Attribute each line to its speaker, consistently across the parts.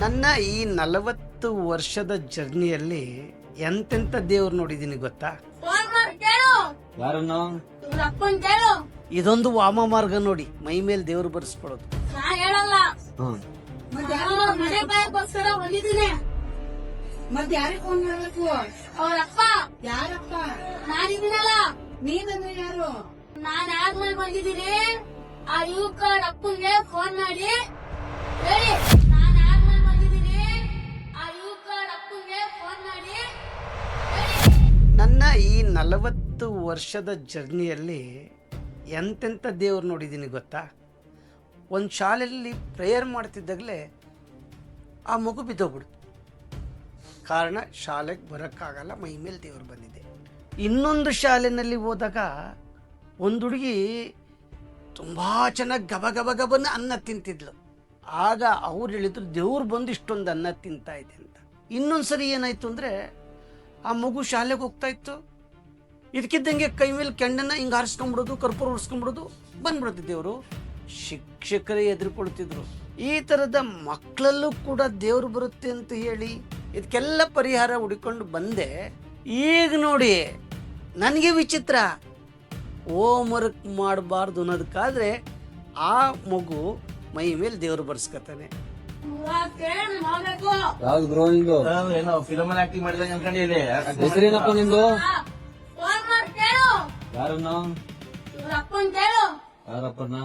Speaker 1: ನನ್ನ ಈ ನಲವತ್ತು ವರ್ಷದ ಜರ್ನಿಯಲ್ಲಿ ಎಂತೆಂತ ದೇವ್ರು ನೋಡಿದೀನಿ ಗೊತ್ತಾ?
Speaker 2: ಫೋನ್ ಮಾಡಿ ಕೇಳು.
Speaker 3: ಯಾರನ್ನು?
Speaker 2: ಇವ್ರ ಅಪ್ಪನ್ ಕೇಳು.
Speaker 1: ಇದೊಂದು ವಾಮ ಮಾರ್ಗ ನೋಡಿ ಮೈ ಮೇಲೆ ದೇವ್ರು ಬರ್ಸ್ಕೊಳ್ಳೋದು.
Speaker 4: ಮತ್ತೆ ಯಾರಿಗೆ ಫೋನ್ ಮಾಡ್ಬೇಕು?
Speaker 2: ಅವ್ರಪ್ಪ.
Speaker 4: ಯಾರಪ್ಪ?
Speaker 2: ನಾನಿದ್ದೀನಲ್ಲ.
Speaker 4: ನೀನಂದ್ರೆ ಯಾರು?
Speaker 2: ನಾನು ಆದ್ಮೇಲೆ ಬಂದಿದ್ದೀನಿ. ಆ ಯುವಕ ಅಪ್ಪಂಗೆ ಫೋನ್ ಮಾಡಿ. ಹೇಳಿ.
Speaker 1: ನಲವತ್ತು ವರ್ಷದ ಜರ್ನಿಯಲ್ಲಿ ಎಂತೆಂಥ ದೇವ್ರು ನೋಡಿದ್ದೀನಿ ಗೊತ್ತಾ? ಒಂದು ಶಾಲೆಯಲ್ಲಿ ಪ್ರೇಯರ್ ಮಾಡ್ತಿದ್ದಾಗಲೇ ಆ ಮಗು ಬಿದ್ದೋಗ್ಬಿಡ್ತು. ಕಾರಣ ಶಾಲೆಗೆ ಬರೋಕ್ಕಾಗಲ್ಲ, ಮೈ ಮೇಲೆ ದೇವ್ರು ಬಂದಿದೆ. ಇನ್ನೊಂದು ಶಾಲೆಯಲ್ಲಿ ಹೋದಾಗ ಒಂದು ಹುಡುಗಿ ತುಂಬ ಚೆನ್ನಾಗಿ ಗಬ ಗಬ ಗಬನ ಅನ್ನ ತಿಂತಿದ್ಲು. ಆಗ ಅವ್ರು ಹೇಳಿದ್ರು, ದೇವ್ರು ಬಂದು ಇಷ್ಟೊಂದು ಅನ್ನ ತಿಂತಾ ಇದೆ ಅಂತ. ಇನ್ನೊಂದು ಸರಿ ಏನಾಯ್ತು ಅಂದರೆ ಆ ಮಗು ಶಾಲೆಗೆ ಹೋಗ್ತಾ ಇತ್ತು. ಇದಕ್ಕಿದ್ದಂಗೆ ಕೈ ಮೇಲೆ ಕೆಂಡನ್ನ ಹಿಂಗೆ ಆರಿಸ್ಕೊಂಡ್ಬಿಡೋದು ಕರ್ಪೂರ ಹೊಡ್ಸ್ಕೊಂಬಿಡೋದು ಬಂದ್ಬಿಡುತ್ತೆ ದೇವರು. ಶಿಕ್ಷಕರೇ ಎದುರುಕೊಳ್ತಿದ್ರು. ಈ ಥರದ ಮಕ್ಕಳಲ್ಲೂ ಕೂಡ ದೇವ್ರು ಬರುತ್ತೆ ಅಂತ ಹೇಳಿ ಇದಕ್ಕೆಲ್ಲ ಪರಿಹಾರ ಹುಡುಕೊಂಡು ಬಂದೆ. ಈಗ ನೋಡಿ ನನಗೆ ವಿಚಿತ್ರ. ಹೋಮ್ ವರ್ಕ್ ಮಾಡಬಾರ್ದು ಅನ್ನೋದಕ್ಕಾದ್ರೆ ಆ ಮಗು ಮೈ ಮೇಲೆ ದೇವ್ರು ಬರ್ಸ್ಕತಾನೆ.
Speaker 3: ಯಾವ್ದು ಬ್ರೋ ನಿಂದು?
Speaker 5: ಫಿಲಮ್ ಆಕ್ಟಿಂಗ್
Speaker 3: ಹೆಸರೇನಪ್ಪ ನಿಂದು? ಯಾರನ್ನು?
Speaker 2: ಅಪ್ಪನ್ ಕೇಳು
Speaker 3: ಯಾರಪ್ಪನ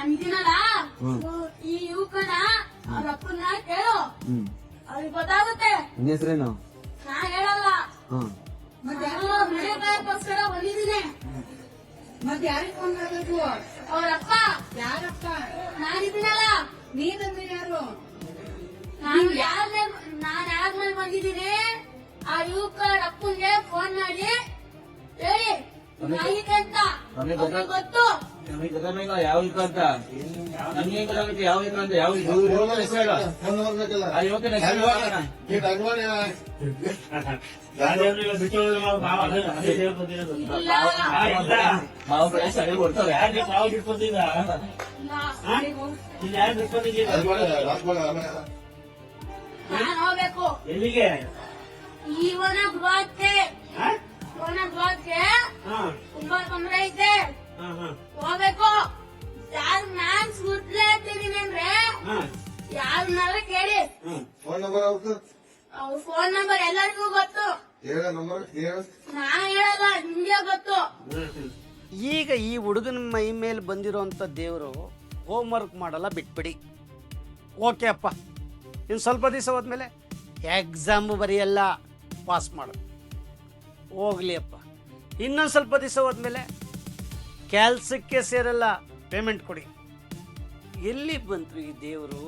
Speaker 2: ಅಂದಿನಲ್ಲ ಈ ಯುವಕನ ಅವ್ರ ಅಪ್ಪನ ಕೇಳು. ಅವ್ರಿಗೆ ಗೊತ್ತಾಗುತ್ತೆ.
Speaker 3: ನಿನ್ನ ಹೆಸರೇನು?
Speaker 2: ನಾ ಹೇಳಲ್ಲ. ಬಾಯಕ್ಕೋಸ್ಕರ ಬಂದಿದ್ದೀನಿ.
Speaker 4: ಮತ್ತೆ ಯಾರಿಗೆ ಫೋನ್ ಮಾಡ್ಬೇಕು?
Speaker 2: ಅವ್ರ ಅಪ್ಪ
Speaker 4: ಯಾರಪ್ಪ?
Speaker 2: ನಾನಿದ್ದೀನಲ್ಲ.
Speaker 4: ನೀನಂದ್ರೆ ಯಾರು?
Speaker 2: ನಾನು ಯಾರ್ಮೇಲೆ ನಾನ್ ಗೊತ್ತು?
Speaker 5: ನಮಗೆ ಗೊತ್ತಾಗಲ್ಲ ಯಾವ ಅಂತ? ಹೆಂಗ್ ಗೊತ್ತಾಗುತ್ತೆ ಯಾವ ಅಂತ? ಯಾವ ಮಾವು ಎಲ್ಲಿಗೆ?
Speaker 2: ಇವನ ಗೃಹಕ್ಕೆ. ಇವನ ಗೃಹಕ್ಕೆ ತುಂಬಾ ತೊಂದ್ರೆ ಐತೆ. ಹೋಗ್ಬೇಕು. ಯಾರು ನಾನ್ ಸುದ್ಲೆ ಇರ್ತೀನಿ ಅಂದ್ರೆ ಯಾರನ್ನಾರ ಕೇಳಿ.
Speaker 6: ಫೋನ್ ನಂಬರ್ ಅವ್ರದ್ದು
Speaker 2: ಅವ್ರ ಫೋನ್ ನಂಬರ್ ಎಲ್ಲರಿಗೂ ಗೊತ್ತು.
Speaker 6: ಹೇಳ ನಂಬರ್ ಹೇಳ.
Speaker 2: ನಾ ಹೇಳಲ್ಲ ನಿಮ್ಗೆ ಗೊತ್ತು.
Speaker 1: ಈಗ ಈ ಹುಡುಗನ ಮೈ ಮೇಲೆ ಬಂದಿರೋಂಥ ದೇವರು ಹೋಮ್ ವರ್ಕ್ ಮಾಡಲ್ಲ ಬಿಟ್ಬಿಡಿ. ಓಕೆ ಅಪ್ಪ. ಇನ್ನು ಸ್ವಲ್ಪ ದಿವಸ ಹೋದ್ಮೇಲೆ ಎಕ್ಸಾಮ್ ಬರೆಯಲ್ಲ ಪಾಸ್ ಮಾಡು. ಹೋಗ್ಲಿ ಅಪ್ಪ. ಇನ್ನೊಂದು ಸ್ವಲ್ಪ ದಿವಸ ಹೋದ್ಮೇಲೆ ಕೆಲಸಕ್ಕೆ ಸೇರಲ್ಲ ಪೇಮೆಂಟ್ ಕೊಡಿ. ಎಲ್ಲಿ ಬಂತು ಈ ದೇವರು?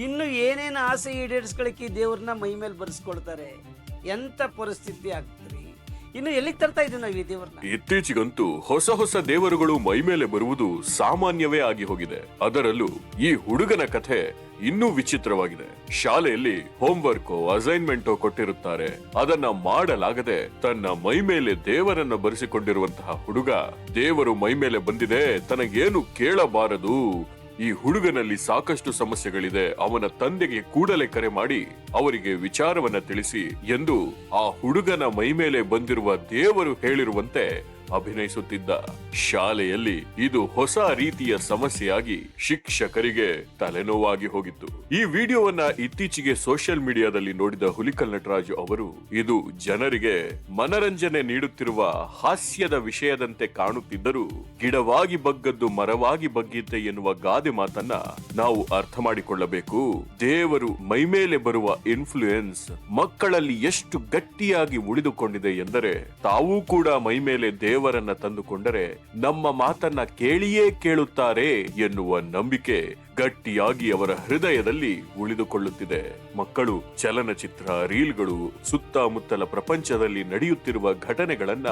Speaker 1: ಇನ್ನು ಏನೇನು ಆಸೆ ಈಡೇರಿಸ್ಕೊಳಕ್ಕೆ ಈ ದೇವ್ರನ್ನ ಮೈ ಮೇಲೆ ಬರ್ಸ್ಕೊಳ್ತಾರೆ? ಎಂಥ ಪರಿಸ್ಥಿತಿ ಆಗ್ತೀರಿ? ಇನ್ನು ಎಲ್ಲಿಗೆ ತರ್ತಾ ಇದ್ದೀವಿ ನಾವು ಈ ದೇವ್ರನ್ನ
Speaker 7: ಇತ್ತೀಚೆಗಂತೂ ಹೊಸ ಹೊಸ ದೇವರುಗಳು ಮೈಮೇಲೆ ಬರುವುದು ಸಾಮಾನ್ಯವೇ ಆಗಿ ಹೋಗಿದೆ. ಅದರಲ್ಲೂ ಈ ಹುಡುಗನ ಕಥೆ ಇನ್ನೂ ವಿಚಿತ್ರವಾಗಿದೆ. ಶಾಲೆಯಲ್ಲಿ ಹೋಮ್ವರ್ಕ್ ಅಸೈನ್ಮೆಂಟ್ ಕೊಟ್ಟಿರುತ್ತಾರೆ. ಅದನ್ನ ಮಾಡಲಾಗದೆ ತನ್ನ ಮೈ ಮೇಲೆ ದೇವರನ್ನ ಬರೆಸಿಕೊಂಡಿರುವಂತಹ ಹುಡುಗ, ದೇವರು ಮೈ ಮೇಲೆ ಬಂದಿದೆ, ತನಗೇನು ಕೇಳಬಾರದು. ಈ ಹುಡುಗನಲ್ಲಿ ಸಾಕಷ್ಟು ಸಮಸ್ಯೆಗಳಿದೆ. ಅವನ ತಂದೆಗೆ ಕೂಡಲೇ ಕರೆ ಮಾಡಿ ಅವರಿಗೆ ವಿಚಾರವನ್ನ ತಿಳಿಸಿ ಎಂದು ಆ ಹುಡುಗನ ಮೈ ಮೇಲೆ ಬಂದಿರುವ ದೇವರು ಹೇಳಿರುವಂತೆ ಅಭಿನಯಿಸುತ್ತಿದ್ದ ಶಾಲೆಯಲ್ಲಿ ಇದು ಹೊಸ ರೀತಿಯ ಸಮಸ್ಯೆಯಾಗಿ ಶಿಕ್ಷಕರಿಗೆ ತಲೆನೋವಾಗಿ ಹೋಗಿತ್ತು. ಈ ವಿಡಿಯೋವನ್ನ ಇತ್ತೀಚೆಗೆ ಸೋಷಿಯಲ್ ಮೀಡಿಯಾದಲ್ಲಿ ನೋಡಿದ ಹುಲಿಕಲ್ ನಟರಾಜು ಅವರು, ಇದು ಜನರಿಗೆ ಮನರಂಜನೆ ನೀಡುತ್ತಿರುವ ಹಾಸ್ಯದ ವಿಷಯದಂತೆ ಕಾಣುತ್ತಿದ್ದರೂ ಗಿಡವಾಗಿ ಬಗ್ಗದ್ದು ಮರವಾಗಿ ಬಗ್ಗಿದ್ದೆ ಎನ್ನುವ ಗಾದೆ ಮಾತನ್ನ ನಾವು ಅರ್ಥ ಮಾಡಿಕೊಳ್ಳಬೇಕು. ದೇವರು ಮೈಮೇಲೆ ಬರುವ ಇನ್ಫ್ಲೂಯೆನ್ಸ್ ಮಕ್ಕಳಲ್ಲಿ ಎಷ್ಟು ಗಟ್ಟಿಯಾಗಿ ಉಳಿದುಕೊಂಡಿದೆ ಎಂದರೆ ತಾವೂ ಕೂಡ ಮೈಮೇಲೆ ದೇವರನ್ನ ತಂದುಕೊಂಡರೆ ನಮ್ಮ ಮಾತನ್ನ ಕೇಳಿಯೇ ಕೇಳುತ್ತಾರೆ ಎನ್ನುವ ನಂಬಿಕೆ ಗಟ್ಟಿಯಾಗಿ ಅವರ ಹೃದಯದಲ್ಲಿ ಉಳಿದುಕೊಳ್ಳುತ್ತಿದೆ. ಮಕ್ಕಳು, ಚಲನಚಿತ್ರ, ರೀಲ್ಗಳು, ಸುತ್ತಮುತ್ತಲ ಪ್ರಪಂಚದಲ್ಲಿ ನಡೆಯುತ್ತಿರುವ ಘಟನೆಗಳನ್ನ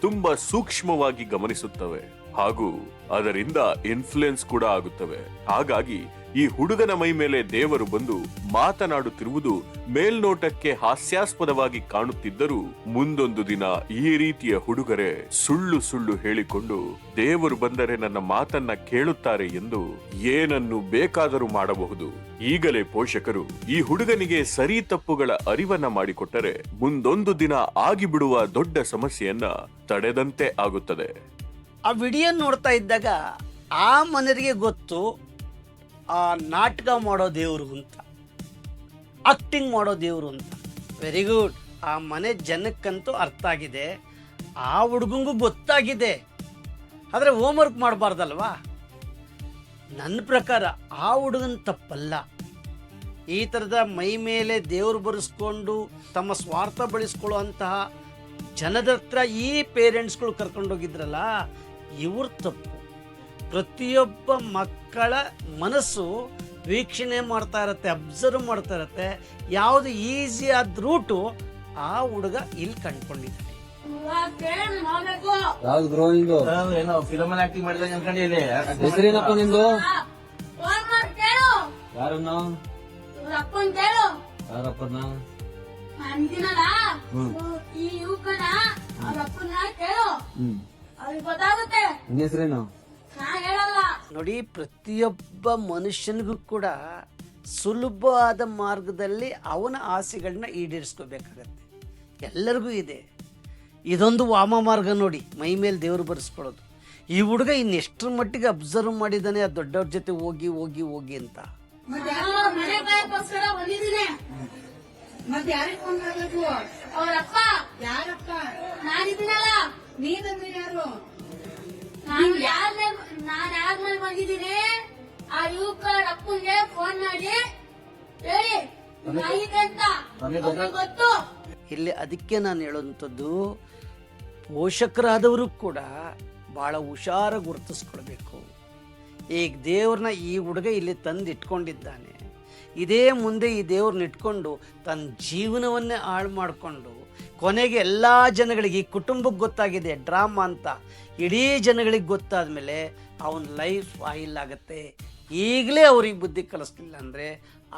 Speaker 7: ತುಂಬಾ ಸೂಕ್ಷ್ಮವಾಗಿ ಗಮನಿಸುತ್ತವೆ ಹಾಗೂ ಅದರಿಂದ ಇನ್ಫ್ಲುಯೆನ್ಸ್ ಕೂಡ ಆಗುತ್ತವೆ. ಹಾಗಾಗಿ ಈ ಹುಡುಗನ ಮೈ ಮೇಲೆ ದೇವರು ಬಂದು ಮಾತನಾಡುತ್ತಿರುವುದು ಮೇಲ್ನೋಟಕ್ಕೆ ಹಾಸ್ಯಾಸ್ಪದವಾಗಿ ಕಾಣುತ್ತಿದ್ದರೂ ಮುಂದೊಂದು ದಿನ ಈ ರೀತಿಯ ಹುಡುಗರೇ ಸುಳ್ಳು ಸುಳ್ಳು ಹೇಳಿಕೊಂಡು ದೇವರು ಬಂದರೆ ನನ್ನ ಮಾತನ್ನ ಕೇಳುತ್ತಾರೆ ಎಂದು ಏನನ್ನು ಬೇಕಾದರೂ ಮಾಡಬಹುದು. ಈಗಲೇ ಪೋಷಕರು ಈ ಹುಡುಗನಿಗೆ ಸರಿ ತಪ್ಪುಗಳ ಅರಿವನ್ನ ಮಾಡಿಕೊಟ್ಟರೆ ಮುಂದೊಂದು ದಿನ ಆಗಿಬಿಡುವ ದೊಡ್ಡ ಸಮಸ್ಯೆಯನ್ನ ತಡೆದಂತೆ ಆಗುತ್ತದೆ.
Speaker 1: ಆ ವಿಡಿಯೋ ನೋಡ್ತಾ ಇದ್ದಾಗ ಆ ಮನರಿಗೆ ಗೊತ್ತು ಆ ನಾಟಕ ಮಾಡೋ ದೇವರು ಅಂತ ಆಕ್ಟಿಂಗ್ ಮಾಡೋ ದೇವರು ಅಂತ. ವೆರಿ ಗುಡ್ ಆ ಮನೆ ಜನಕ್ಕಂತೂ ಅರ್ಥ ಆಗಿದೆ. ಆ ಹುಡುಗಂಗೂ ಗೊತ್ತಾಗಿದೆ. ಆದರೆ ಹೋಮ್ವರ್ಕ್ ಮಾಡಬಾರ್ದಲ್ವಾ? ನನ್ನ ಪ್ರಕಾರ ಆ ಹುಡುಗನ ತಪ್ಪಲ್ಲ. ಈ ಥರದ ಮೈ ಮೇಲೆ ದೇವರು ಬರೆಸ್ಕೊಂಡು, ತಮ್ಮ ಸ್ವಾರ್ಥ ಬಳಸ್ಕೊಳ್ಳುವಂತಹ ಜನದ ಹತ್ರ ಈ ಪೇರೆಂಟ್ಸ್ಗಳು ಕರ್ಕೊಂಡೋಗಿದ್ರಲ್ಲ, ಇವ್ರ ತಪ್ಪು. ಪ್ರತಿಯೊಬ್ಬ ಮಕ್ಕಳ ಮನಸ್ಸು ವೀಕ್ಷಣೆ ಮಾಡ್ತಾ ಇರತ್ತೆ ಅಬ್ಸರ್ವ್ ಮಾಡ್ತಾ ಇರತ್ತೆ. ಯಾವುದು ಈಸಿ ಆದ ರೂಟು ಆ ಹುಡುಗ ಇಲ್ಲಿ ಕಂಡ್ಕೊಂಡಿದ್ದಾನೆ.
Speaker 3: ಯಾವ್ದು
Speaker 5: ಏನೋ ಫಿಲಮ್ ಅಲ್ಲಿ ಆಕ್ಟಿಂಗ್ ಮಾಡಿದಂಗೆ ಅನ್ಕೊಂಡಿದ್ದೀನಿ.
Speaker 3: ಹೆಸರೇನಪ್ಪ ನಿಂದು? ಯಾರನ್ನ? ಯಾರಪ್ಪನ
Speaker 2: ಈ ಯುವಕನ ಅವ್ರ ಅಪ್ಪನ ಕೇಳು. ಅವ್ರಿಗೆ ಗೊತ್ತಾಗುತ್ತೆ.
Speaker 3: ನಿನ್ನ ಹೆಸರೇನು?
Speaker 1: ನೋಡಿ ಪ್ರತಿಯೊಬ್ಬ ಮನುಷ್ಯನಿಗೂ ಕೂಡ ಸುಲಭವಾದ ಮಾರ್ಗದಲ್ಲಿ ಅವನ ಆಸೆಗಳನ್ನ ಈಡೇರಿಸ್ಕೋಬೇಕಾಗತ್ತೆ. ಎಲ್ಲರಿಗೂ ಇದೆ. ಇದೊಂದು ವಾಮ ಮಾರ್ಗ ನೋಡಿ ಮೈ ಮೇಲೆ ದೇವರು ಬರೆಸ್ಕೊಳ್ಳೋದು. ಈ ಹುಡುಗ ಇನ್ನೆಷ್ಟರ ಮಟ್ಟಿಗೆ ಅಬ್ಸರ್ವ್ ಮಾಡಿದ್ದಾನೆ ಆ ದೊಡ್ಡವ್ರ ಜೊತೆ ಹೋಗಿ ಹೋಗಿ ಹೋಗಿ ಅಂತ.
Speaker 4: ಯಾರು?
Speaker 2: ನಾನು ಯಾರ ನಾನ್ ಯಾರ ಮೇಲೆ ಬಂದಿದ್ದೀನಿ. ಆ ಯುವಕ ಅಪ್ಪಂಗೆ ಫೋನ್ ಮಾಡಿ. ಹೇಳಿ ಅಂತ. ಅವ್ನಿಗೆ ಗೊತ್ತು
Speaker 1: ಇಲ್ಲಿ ಅದಕ್ಕೆ ನಾನು ಹೇಳುವಂಥದ್ದು ಪೋಷಕರಾದವರು ಕೂಡ ಭಾಳ ಹುಷಾರ ಗುರುತಿಸ್ಕೊಳ್ಬೇಕು. ಈಗ ದೇವ್ರನ್ನ ಈ ಹುಡುಗ ಇಲ್ಲಿ ತಂದು ಇಟ್ಕೊಂಡಿದ್ದಾನೆ ಇದೇ ಮುಂದೆ ಈ ದೇವ್ರನ್ನ ಇಟ್ಕೊಂಡು ತನ್ನ ಜೀವನವನ್ನೇ ಹಾಳು ಮಾಡಿಕೊಂಡು ಕೊನೆಗೆ ಎಲ್ಲ ಜನಗಳಿಗೆ, ಈ ಕುಟುಂಬಕ್ಕೆ ಗೊತ್ತಾಗಿದೆ, ಡ್ರಾಮಾ ಅಂತ. ಇಡೀ ಜನಗಳಿಗೆ ಗೊತ್ತಾದ ಮೇಲೆ ಅವನ ಲೈಫ್ ಆಯಿಲ್ ಆಗುತ್ತೆ. ಈಗಲೇ ಅವ್ರಿಗೆ ಬುದ್ಧಿ ಕಲಿಸ್ಲಿಲ್ಲ ಅಂದರೆ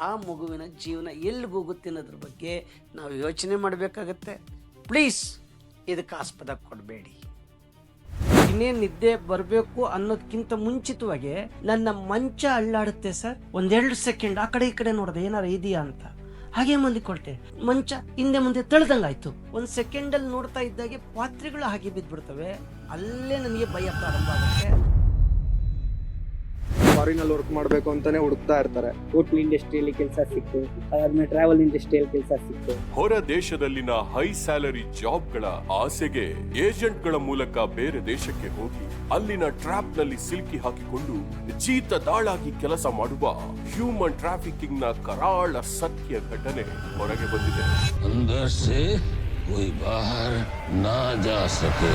Speaker 1: ಆ ಮಗುವಿನ ಜೀವನ ಎಲ್ಲಿಗೆ ಹೋಗುತ್ತೆ ಅನ್ನೋದ್ರ ಬಗ್ಗೆ ನಾವು ಯೋಚನೆ ಮಾಡಬೇಕಾಗತ್ತೆ. ಪ್ಲೀಸ್ ಇದಕ್ಕೆ ಆಸ್ಪದ ಕೊಡಬೇಡಿ. ಇನ್ನೇ ನಿದ್ದೆ ಬರಬೇಕು ಅನ್ನೋದಕ್ಕಿಂತ ಮುಂಚಿತವಾಗಿ ನನ್ನ ಮಂಚ ಅಳ್ಳಾಡುತ್ತೆ ಸರ್. ಒಂದೆರಡು ಸೆಕೆಂಡ್ ಆ ಕಡೆ ಈ ಕಡೆ ನೋಡಿದೆ ಏನಾರು ಇದೆಯಾ ಅಂತ. ಹಾಗೆ ಮಲ್ಕೊಳ್ತೆ ಮಂಚ ಹಿಂದೆ ಮುಂದೆ ತಳ್ದಂಗಾಯ್ತು ಒಂದು ಸೆಕೆಂಡಲ್ಲಿ ನೋಡ್ತಾ ಇದ್ದಾಗೆ ಪಾತ್ರೆಗಳು ಹಾಗೆ ಬಿದ್ದ್ಬಿಡ್ತವೆ ಅಲ್ಲೇ ನನಗೆ ಭಯ ಪ್ರಾರಂಭ ಆಗುತ್ತೆ.
Speaker 8: ಫಾರಿನಲ್ಲಿ ವರ್ಕ್ ಮಾಡಬೇಕು ಅಂತಾನೆ ಹುಡುಕ್ತಾ ಇರ್ತಾರೆ
Speaker 9: ಹೋಟ್ಲ್ ಇಂಡಸ್ಟ್ರಿಯಲ್ಲಿ ಕೆಲಸ ಸಿಕ್ತು ಅದಾದ್ಮೇಲೆ ಟ್ರಾವೆಲ್ ಇಂಡಸ್ಟ್ರಿಯಲ್ಲಿ ಕೆಲಸ ಸಿಕ್ತು
Speaker 7: ಹೊರ ದೇಶದಲ್ಲಿನ ಹೈ ಸ್ಯಾಲರಿ ಜಾಬ್ಗಳ ಆಸೆಗೆ ಏಜೆಂಟ್ಗಳ ಮೂಲಕ ಬೇರೆ ದೇಶಕ್ಕೆ ಹೋಗಿ ಅಲ್ಲಿನ ಟ್ರ್ಯಾಪ್ ನಲ್ಲಿ ಸಿಲುಕಿ ಹಾಕಿಕೊಂಡು ಜೀತದಾಳಾಗಿ ಕೆಲಸ ಮಾಡುವ ಹ್ಯೂಮನ್ ಟ್ರಾಫಿಕಿಂಗ್ ನ ಕರಾಳ ಸತ್ಯ ಘಟನೆ ಹೊರಗೆ ಬಂದಿದೆ
Speaker 10: अंदर से कोई बाहर ना जा सके